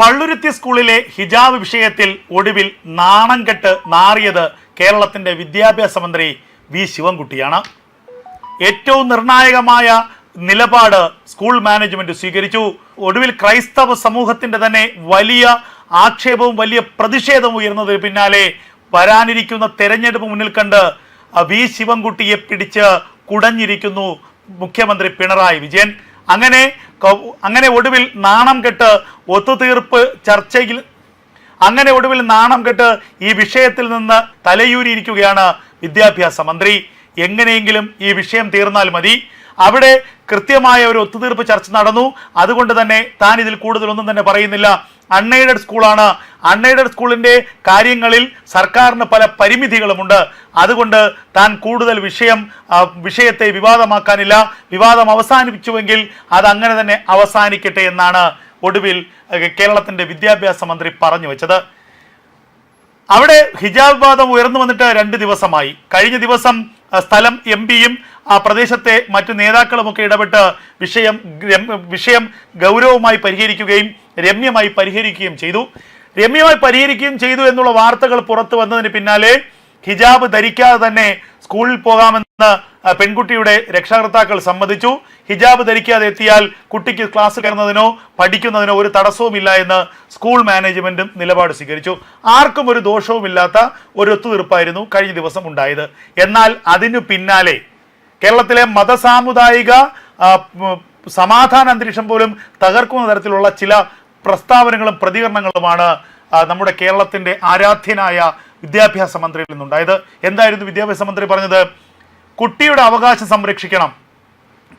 പള്ളുരുത്തി സ്കൂളിലെ ഹിജാബ് വിഷയത്തിൽ ഒടുവിൽ നാണം കെട്ട് നാറിയത് കേരളത്തിന്റെ വിദ്യാഭ്യാസ മന്ത്രി വി ശിവൻകുട്ടിയാണ്. ഏറ്റവും നിർണായകമായ നിലപാട് സ്കൂൾ മാനേജ്മെന്റ് സ്വീകരിച്ചു. ഒടുവിൽ ക്രൈസ്തവ സമൂഹത്തിന്റെ തന്നെ വലിയ ആക്ഷേപവും വലിയ പ്രതിഷേധവും ഉയർന്നതിന് പിന്നാലെ വരാനിരിക്കുന്ന തെരഞ്ഞെടുപ്പ് മുന്നിൽ കണ്ട് വി ശിവൻകുട്ടിയെ പിടിച്ച് കുടഞ്ഞിരിക്കുന്നു മുഖ്യമന്ത്രി പിണറായി വിജയൻ. അങ്ങനെ അങ്ങനെ ഒടുവിൽ നാണം കെട്ട് ഒത്തുതീർപ്പ് ചർച്ചയിൽ അങ്ങനെ ഒടുവിൽ നാണം കെട്ട് ഈ വിഷയത്തിൽ നിന്ന് തലയൂരിയിരിക്കുകയാണ് വിദ്യാഭ്യാസ മന്ത്രി. എങ്ങനെയെങ്കിലും ഈ വിഷയം തീർന്നാൽ മതി. അവിടെ കൃത്യമായ ഒരു ഒത്തുതീർപ്പ് ചർച്ച നടന്നു. അതുകൊണ്ട് തന്നെ താൻ ഇതിൽ കൂടുതലൊന്നും തന്നെ പറയുന്നില്ല. അൺഎയ്ഡഡ് സ്കൂളാണ് അൺഎയ്ഡഡ് സ്കൂളിന്റെ കാര്യങ്ങളിൽ സർക്കാരിന് പല പരിമിതികളുമുണ്ട്. അതുകൊണ്ട് താൻ കൂടുതൽ വിഷയം വിഷയത്തെ വിവാദമാക്കാനില്ല. വിവാദം അവസാനിപ്പിച്ചുവെങ്കിൽ അത് അങ്ങനെ തന്നെ അവസാനിക്കട്ടെ എന്നാണ് ഒടുവിൽ കേരളത്തിന്റെ വിദ്യാഭ്യാസ മന്ത്രി പറഞ്ഞു വെച്ചത്. അവിടെ ഹിജാബ് വാദം ഉയർന്നു വന്നിട്ട് രണ്ട് ദിവസമായി. കഴിഞ്ഞ ദിവസം സ്ഥലം എം പിയും ആ പ്രദേശത്തെ മറ്റു നേതാക്കളുമൊക്കെ ഇടപെട്ട് വിഷയം വിഷയം ഗൗരവമായി പരിഹരിക്കുകയും രമ്യമായി പരിഹരിക്കുകയും ചെയ്തു. രമ്യമായി പരിഹരിക്കുകയും ചെയ്തു എന്നുള്ള വാർത്തകൾ പുറത്തു വന്നതിന് പിന്നാലെ ഹിജാബ് ധരിക്കാതെ തന്നെ സ്കൂളിൽ പോകാമെന്ന് പെൺകുട്ടിയുടെ രക്ഷാകർത്താക്കൾ സമ്മതിച്ചു. ഹിജാബ് ധരിക്കാതെ എത്തിയാൽ കുട്ടിക്ക് ക്ലാസ് കയറുന്നതിനോ പഠിക്കുന്നതിനോ ഒരു തടസ്സവുമില്ല എന്ന് സ്കൂൾ മാനേജ്മെന്റും നിലപാട് സ്വീകരിച്ചു. ആർക്കും ഒരു ദോഷവുമില്ലാത്ത ഒരു ഒത്തുതീർപ്പായിരുന്നു കഴിഞ്ഞ ദിവസം ഉണ്ടായത്. എന്നാൽ അതിനു പിന്നാലെ കേരളത്തിലെ മതസാമുദായിക സമാധാന അന്തരീക്ഷം പോലും തകർക്കുന്ന തരത്തിലുള്ള ചില പ്രസ്താവനകളും പ്രതികരണങ്ങളുമാണ് നമ്മുടെ കേരളത്തിന്റെ ആരാധ്യനായ വിദ്യാഭ്യാസ മന്ത്രിയിൽ നിന്നുണ്ടായത്. എന്തായിരുന്നു വിദ്യാഭ്യാസ മന്ത്രി പറഞ്ഞത്? കുട്ടിയുടെ അവകാശം സംരക്ഷിക്കണം.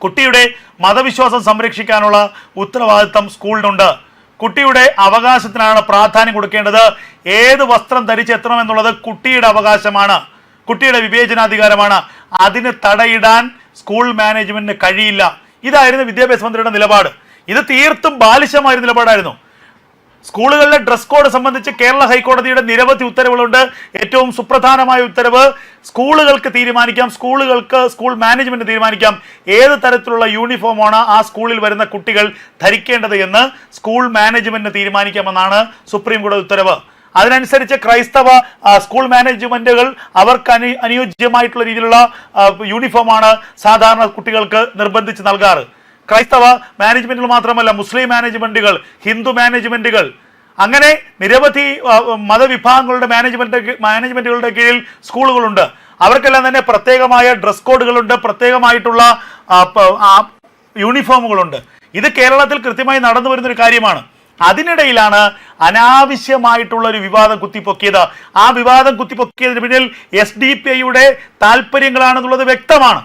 കുട്ടിയുടെ മതവിശ്വാസം സംരക്ഷിക്കാനുള്ള ഉത്തരവാദിത്തം സ്കൂളിനുണ്ട്. കുട്ടിയുടെ അവകാശത്തിനാണ് പ്രാധാന്യം കൊടുക്കേണ്ടത്. ഏത് വസ്ത്രം ധരിച്ചെത്തണമെന്നുള്ളത് കുട്ടിയുടെ അവകാശമാണ്. കുട്ടിയുടെ വിവേചനാധികാരമാണ്. അതിന് തടയിടാൻ സ്കൂൾ മാനേജ്മെന്റിന് കഴിയില്ല. ഇതായിരുന്നു വിദ്യാഭ്യാസ മന്ത്രിയുടെ നിലപാട്. ഇത് തീർത്തും ബാലിശമായ നിലപാടായിരുന്നു. സ്കൂളുകളിലെ ഡ്രസ് കോഡ് സംബന്ധിച്ച് കേരള ഹൈക്കോടതിയുടെ നിരവധി ഉത്തരവുകളുണ്ട്. ഏറ്റവും സുപ്രധാനമായ ഉത്തരവ് സ്കൂളുകൾക്ക് തീരുമാനിക്കാം സ്കൂളുകൾക്ക് സ്കൂൾ മാനേജ്മെന്റ് തീരുമാനിക്കാം. ഏത് തരത്തിലുള്ള യൂണിഫോമാണ് ആ സ്കൂളിൽ വരുന്ന കുട്ടികൾ ധരിക്കേണ്ടത് എന്ന് സ്കൂൾ മാനേജ്മെന്റിന് തീരുമാനിക്കാമെന്നാണ് സുപ്രീം കോടതി ഉത്തരവ്. അതിനനുസരിച്ച് ക്രൈസ്തവ സ്കൂൾ മാനേജ്മെന്റുകൾ അവർക്ക് അനു അനുയോജ്യമായിട്ടുള്ള രീതിയിലുള്ള യൂണിഫോമാണ് സാധാരണ കുട്ടികൾക്ക് നിർബന്ധിച്ച് നൽകാറ്. ക്രൈസ്തവ മാനേജ്മെന്റുകൾ മാത്രമല്ല മുസ്ലിം മാനേജ്മെന്റുകൾ ഹിന്ദു മാനേജ്മെന്റുകൾ അങ്ങനെ നിരവധി മതവിഭാഗങ്ങളുടെ മാനേജ്മെന്റ് മാനേജ്മെന്റുകളുടെ കീഴിൽ സ്കൂളുകളുണ്ട്. അവർക്കെല്ലാം തന്നെ പ്രത്യേകമായ ഡ്രസ് കോഡുകളുണ്ട് പ്രത്യേകമായിട്ടുള്ള യൂണിഫോമുകളുണ്ട് ഇത് കേരളത്തിൽ കൃത്യമായി നടന്നു വരുന്നൊരു കാര്യമാണ്. അതിനിടയിലാണ് അനാവശ്യമായിട്ടുള്ള ഒരു വിവാദം കുത്തിപ്പൊക്കിയത്. ആ വിവാദം കുത്തിപ്പൊക്കിയതിന് പിന്നിൽ എസ് ഡി പി ഐയുടെ താല്പര്യങ്ങളാണെന്നുള്ളത് വ്യക്തമാണ്.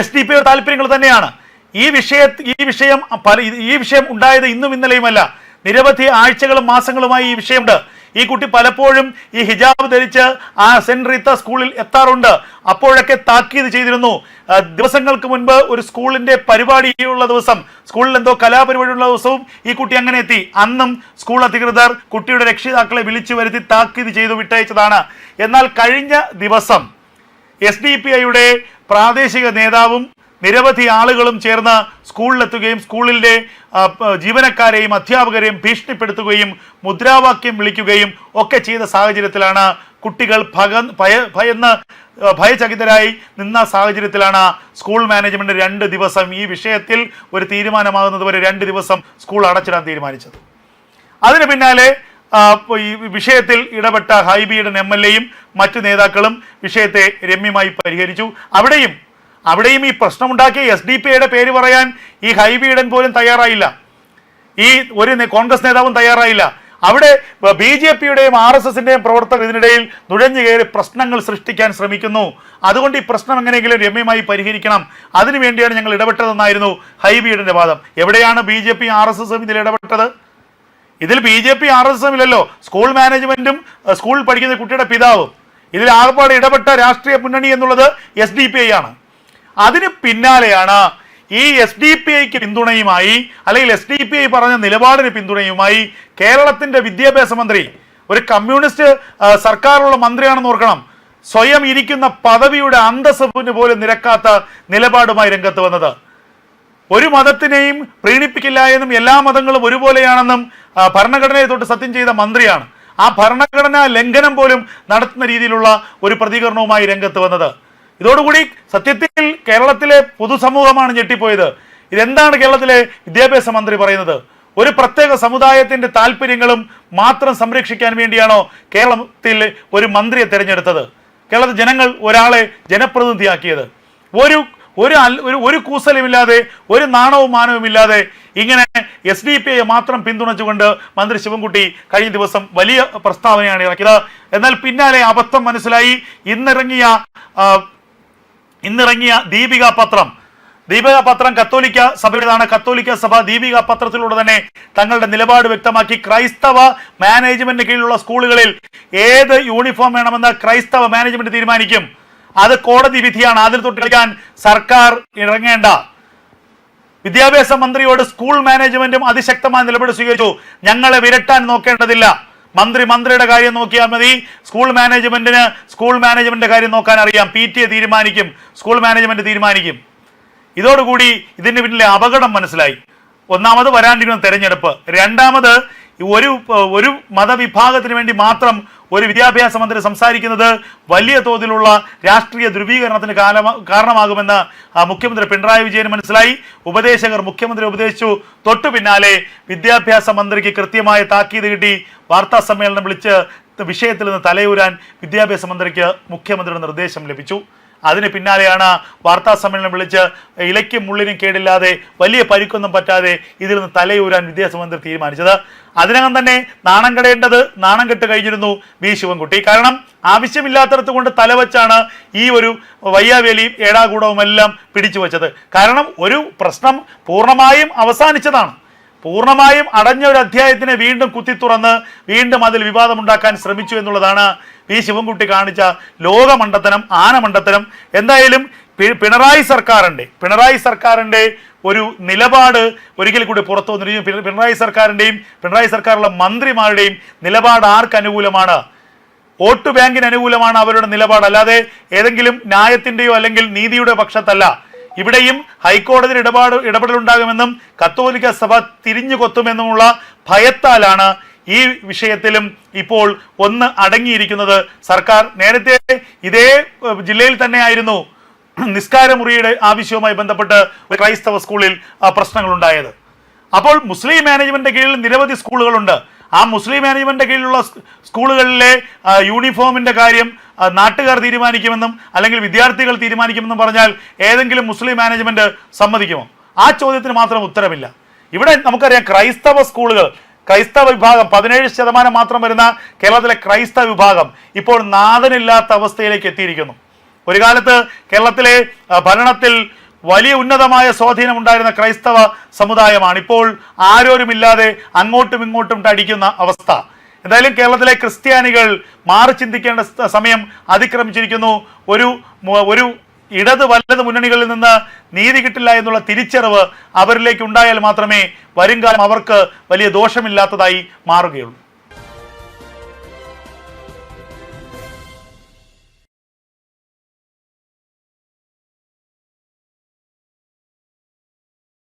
എസ് ഡി പി താല്പര്യങ്ങൾ തന്നെയാണ്. ഈ വിഷയ ഈ വിഷയം പല ഈ വിഷയം ഉണ്ടായത് ഇന്നും ഇന്നലെയുമല്ല. നിരവധി ആഴ്ചകളും മാസങ്ങളുമായി ഈ വിഷയമുണ്ട്. ഈ കുട്ടി പലപ്പോഴും ഈ ഹിജാബ് ധരിച്ച് ആ സെന്റ് റീത്ത സ്കൂളിൽ എത്താറുണ്ട്. അപ്പോഴൊക്കെ താക്കീത് ചെയ്തിരുന്നു. ദിവസങ്ങൾക്ക് മുൻപ് ഒരു സ്കൂളിന്റെ പരിപാടിയുള്ള ദിവസം സ്കൂളിൽ എന്തോ കലാപരിപാടി ഉള്ള ദിവസവും ഈ കുട്ടി അങ്ങനെ എത്തി. അന്നും സ്കൂൾ അധികൃതർ കുട്ടിയുടെ രക്ഷിതാക്കളെ വിളിച്ചു വരുത്തി താക്കീത് ചെയ്തു വിട്ടയച്ചതാണ്. എന്നാൽ കഴിഞ്ഞ ദിവസം എസ് ഡി പി ഐയുടെ പ്രാദേശിക നേതാവും നിരവധി ആളുകളും ചേർന്ന് സ്കൂളിലെത്തുകയും സ്കൂളിലെ ആ, പ- ജീവനക്കാരെയും അധ്യാപകരെയും ഭീഷണിപ്പെടുത്തുകയും മുദ്രാവാക്യം വിളിക്കുകയും ഒക്കെ ചെയ്ത സാഹചര്യത്തിലാണ് കുട്ടികൾ ഭഗ ഭയ ഭയന്ന് ഭയചകിതരായി നിന്ന സാഹചര്യത്തിലാണ് സ്കൂൾ മാനേജ്മെന്റ് രണ്ട് ദിവസം ഈ വിഷയത്തിൽ ഒരു തീരുമാനമാകുന്നത് വരെ രണ്ട് ദിവസം സ്കൂൾ അടച്ചിടാൻ തീരുമാനിച്ചത്. അതിന് പിന്നാലെ ഈ വിഷയത്തിൽ ഇടപെട്ട ഹൈബിയുടെ എം എൽ എയും മറ്റു നേതാക്കളും വിഷയത്തെ രമ്യമായി പരിഹരിച്ചു. അവിടെയും അവിടെയും ഈ പ്രശ്നമുണ്ടാക്കിയ എസ് ഡി പി ഐയുടെ പേര് പറയാൻ ഈ ഹൈബി ഇടൻ പോലും തയ്യാറായില്ല. ഈ ഒരു കോൺഗ്രസ് നേതാവും തയ്യാറായില്ല. അവിടെ ബി ജെ പിയുടെയും ആർ എസ് എസിന്റെയും പ്രവർത്തകർ ഇതിനിടയിൽ നുഴഞ്ഞു കയറി പ്രശ്നങ്ങൾ സൃഷ്ടിക്കാൻ ശ്രമിക്കുന്നു. അതുകൊണ്ട് ഈ പ്രശ്നം എങ്ങനെയെങ്കിലും രമ്യമായി പരിഹരിക്കണം. അതിനുവേണ്ടിയാണ് ഞങ്ങൾ ഇടപെട്ടതെന്നായിരുന്നു ഹൈബിയുടെ വാദം. എവിടെയാണ് B J P R S എസും ഇതിൽ ഇടപെട്ടത്? ഇതിൽ B J P R S എസും ഇല്ലല്ലോ. സ്കൂൾ മാനേജ്മെന്റും സ്കൂളിൽ പഠിക്കുന്ന കുട്ടിയുടെ പിതാവും. ഇതിൽ ആകപ്പാട് ഇടപെട്ട രാഷ്ട്രീയ മുന്നണി എന്നുള്ളത് എസ് ഡി പി ഐ ആണ്. അതിന് പിന്നാലെയാണ് ഈ എസ് ഡി പി ഐക്ക് പിന്തുണയുമായി അല്ലെങ്കിൽ എസ് ഡി പി ഐ പറഞ്ഞ നിലപാടിന് പിന്തുണയുമായി കേരളത്തിന്റെ വിദ്യാഭ്യാസ മന്ത്രി ഒരു കമ്മ്യൂണിസ്റ്റ് സർക്കാരുള്ള മന്ത്രിയാണെന്ന് ഓർക്കണം. സ്വയം ഇരിക്കുന്ന പദവിയുടെ അന്തസ്സപ്പിന് പോലും നിരക്കാത്ത നിലപാടുമായി രംഗത്ത് വന്നത്. ഒരു മതത്തിനെയും പ്രീണിപ്പിക്കില്ല എന്നും എല്ലാ മതങ്ങളും ഒരുപോലെയാണെന്നും ഭരണഘടനയെ തൊട്ട് സത്യം ചെയ്ത മന്ത്രിയാണ്. ആ ഭരണഘടനാ ലംഘനം പോലും നടത്തുന്ന രീതിയിലുള്ള ഒരു പ്രതികരണവുമായി രംഗത്ത് വന്നത്. ഇതോടുകൂടി സത്യത്തിൽ കേരളത്തിലെ പൊതുസമൂഹമാണ് ഞെട്ടിപ്പോയത്. ഇതെന്താണ് കേരളത്തിലെ വിദ്യാഭ്യാസ മന്ത്രി പറയുന്നത്? ഒരു പ്രത്യേക സമുദായത്തിന്റെ താല്പര്യങ്ങളും മാത്രം സംരക്ഷിക്കാൻ വേണ്ടിയാണോ കേരളത്തിൽ ഒരു മന്ത്രിയെ തിരഞ്ഞെടുത്തത്? കേരളത്തിൽ ജനങ്ങൾ ഒരാളെ ജനപ്രതിനിധിയാക്കിയത്. ഒരു ഒരു ഒരു ഒരു കൂസലുമില്ലാതെ ഒരു നാണവും മാനവും ഇല്ലാതെ ഇങ്ങനെ എസ് ഡി പി ഐ മാത്രം പിന്തുണച്ചുകൊണ്ട് മന്ത്രി ശിവൻകുട്ടി കഴിഞ്ഞ ദിവസം വലിയ പ്രസ്താവനയാണ് ഇറക്കിയത്. എന്നാൽ പിന്നാലെ അബദ്ധം മനസ്സിലായി. ഇന്നിറങ്ങിയ ഇന്നിറങ്ങിയ ദീപിക പത്രം. ദീപിക പത്രം കത്തോലിക്ക സഭയുടേതാണ്. കത്തോലിക്ക സഭ ദീപിക പത്രത്തിലൂടെ തന്നെ തങ്ങളുടെ നിലപാട് വ്യക്തമാക്കി. ക്രൈസ്തവ മാനേജ്മെന്റിന് കീഴിലുള്ള സ്കൂളുകളിൽ ഏത് യൂണിഫോം വേണമെന്ന് ക്രൈസ്തവ മാനേജ്മെന്റ് തീരുമാനിക്കും? അത് കോടതി വിധിയാണ്. അതിൽ തൊട്ട് സർക്കാർ ഇറങ്ങേണ്ട. വിദ്യാഭ്യാസ മന്ത്രിയോട് സ്കൂൾ മാനേജ്മെന്റും അതിശക്തമായ നിലപാട് സ്വീകരിച്ചു. ഞങ്ങളെ വിരട്ടാൻ നോക്കേണ്ടതില്ല. മന്ത്രി മന്ത്രിയുടെ കാര്യം നോക്കിയാൽ മതി. സ്കൂൾ മാനേജ്മെന്റിന് സ്കൂൾ മാനേജ്മെന്റിന്റെ കാര്യം നോക്കാൻ അറിയാം. പി ടി എ തീരുമാനിക്കും. സ്കൂൾ മാനേജ്മെന്റ് തീരുമാനിക്കും. ഇതോടുകൂടി ഇതിന് പിന്നിലെ അപകടം മനസ്സിലായി. ഒന്നാമത് വരാണ്ടിരുന്ന തെരഞ്ഞെടുപ്പ്. രണ്ടാമത് ഒരു ഒരു മതവിഭാഗത്തിന് വേണ്ടി മാത്രം ഒരു വിദ്യാഭ്യാസ മന്ത്രി സംസാരിക്കുന്നത് വലിയ തോതിലുള്ള രാഷ്ട്രീയ ധ്രുവീകരണത്തിന് കാരണമാകുമെന്ന് മുഖ്യമന്ത്രി പിണറായി വിജയൻ മനസ്സിലായി. ഉപദേശകർ മുഖ്യമന്ത്രി ഉപദേശിച്ചു. തൊട്ടു പിന്നാലെ വിദ്യാഭ്യാസ മന്ത്രിക്ക് കൃത്യമായ താക്കീത് കിട്ടി. വാർത്താ സമ്മേളനം വിളിച്ച് വിഷയത്തിൽ നിന്ന് തലയൂരാൻ വിദ്യാഭ്യാസ മന്ത്രിക്ക് മുഖ്യമന്ത്രിയുടെ നിർദ്ദേശം ലഭിച്ചു. അതിന് പിന്നാലെയാണ് വാർത്താ സമ്മേളനം വിളിച്ച് ഇലയ്ക്കും മുള്ളിനും കേടില്ലാതെ വലിയ പരിക്കൊന്നും പറ്റാതെ ഇതിൽ നിന്ന് തലയൂരാൻ വിദ്യാഭ്യാസ മന്ത്രി തീരുമാനിച്ചത്. അതിനകം തന്നെ നാണം കെടേണ്ടത് നാണം കെട്ട് കഴിഞ്ഞിരുന്നു വി ശിവൻകുട്ടി. കാരണം ആവശ്യമില്ലാത്തടത്ത് കൊണ്ട് തലവച്ചാണ് ഈ ഒരു വയ്യാവേലിയും ഏടാകൂടവും എല്ലാം പിടിച്ചു വെച്ചത്. കാരണം ഒരു പ്രശ്നം പൂർണമായും അവസാനിച്ചതാണ്. പൂർണമായും അടഞ്ഞ ഒരു അധ്യായത്തിനെ വീണ്ടും കുത്തി തുറന്ന് വീണ്ടും അതിൽ വിവാദമുണ്ടാക്കാൻ ശ്രമിച്ചു എന്നുള്ളതാണ് പി ശിവൻകുട്ടി കാണിച്ച ലോകമണ്ഡത്തനം ആനമണ്ഡത്തനം എന്തായാലും പിണറായി സർക്കാരിന്റെ പിണറായി സർക്കാരിന്റെ ഒരു നിലപാട് ഒരിക്കൽ കൂടി പുറത്തു വന്നിരിക്കുന്നു. പിണറായി സർക്കാരിന്റെയും പിണറായി സർക്കാരിലുള്ള മന്ത്രിമാരുടെയും നിലപാട് ആർക്ക് അനുകൂലമാണ്? വോട്ട് ബാങ്കിന് അനുകൂലമാണ് അവരുടെ നിലപാട്. അല്ലാതെ ഏതെങ്കിലും ന്യായത്തിന്റെയോ അല്ലെങ്കിൽ നീതിയുടെ പക്ഷത്തല്ല. ഇവിടെയും ഹൈക്കോടതി ഇടപാട് ഇടപെടലുണ്ടാകുമെന്നും കത്തോലിക്ക സഭ തിരിഞ്ഞു കൊത്തുമെന്നുമുള്ള ഭയത്താലാണ് ഈ വിഷയത്തിലും ഇപ്പോൾ ഒന്ന് അടങ്ങിയിരിക്കുന്നത് സർക്കാർ. നേരത്തെ ഇതേ ജില്ലയിൽ തന്നെയായിരുന്നു നിസ്കാരമുറിയുടെ ആവശ്യവുമായി ബന്ധപ്പെട്ട് ക്രൈസ്തവ സ്കൂളിൽ പ്രശ്നങ്ങൾ പ്രശ്നങ്ങളുണ്ടായത്. അപ്പോൾ മുസ്ലിം മാനേജ്മെന്റിന്റെ കീഴിൽ നിരവധി സ്കൂളുകളുണ്ട്. ആ മുസ്ലിം മാനേജ്മെന്റിന്റെ കീഴിലുള്ള സ്കൂളുകളിലെ യൂണിഫോമിന്റെ കാര്യം നാട്ടുകാർ തീരുമാനിക്കുമെന്നും അല്ലെങ്കിൽ വിദ്യാർത്ഥികൾ തീരുമാനിക്കുമെന്നും പറഞ്ഞാൽ ഏതെങ്കിലും മുസ്ലിം മാനേജ്മെന്റ് സമ്മതിക്കുമോ? ആ ചോദ്യത്തിന് മാത്രം ഉത്തരമില്ല. ഇവിടെ നമുക്കറിയാം ക്രൈസ്തവ സ്കൂളുകൾ ക്രൈസ്തവ വിഭാഗം പതിനേഴ് ശതമാനം മാത്രം വരുന്ന കേരളത്തിലെ ക്രൈസ്തവ വിഭാഗം ഇപ്പോൾ നാഥനില്ലാത്ത അവസ്ഥയിലേക്ക് എത്തിയിരിക്കുന്നു. ഒരു കാലത്ത് കേരളത്തിലെ ഭരണത്തിൽ വലിയ ഉന്നതമായ സ്വാധീനം ഉണ്ടായിരുന്ന ക്രൈസ്തവ സമുദായമാണ്. ഇപ്പോൾ ആരോരുമില്ലാതെ അങ്ങോട്ടും ഇങ്ങോട്ടും അടിക്കുന്ന അവസ്ഥ. എന്തായാലും കേരളത്തിലെ ക്രിസ്ത്യാനികൾ മാറി ചിന്തിക്കേണ്ട സമയം അതിക്രമിച്ചിരിക്കുന്നു. ഒരു ഒരു ഇടത് വലത് മുന്നണികളിൽ നിന്ന് നീതി കിട്ടില്ല എന്നുള്ള തിരിച്ചറിവ് അവരിലേക്ക് ഉണ്ടായാൽ മാത്രമേ വരുംകാലം അവർക്ക് വലിയ ദോഷമില്ലാത്തതായി മാറുകയുള്ളൂ.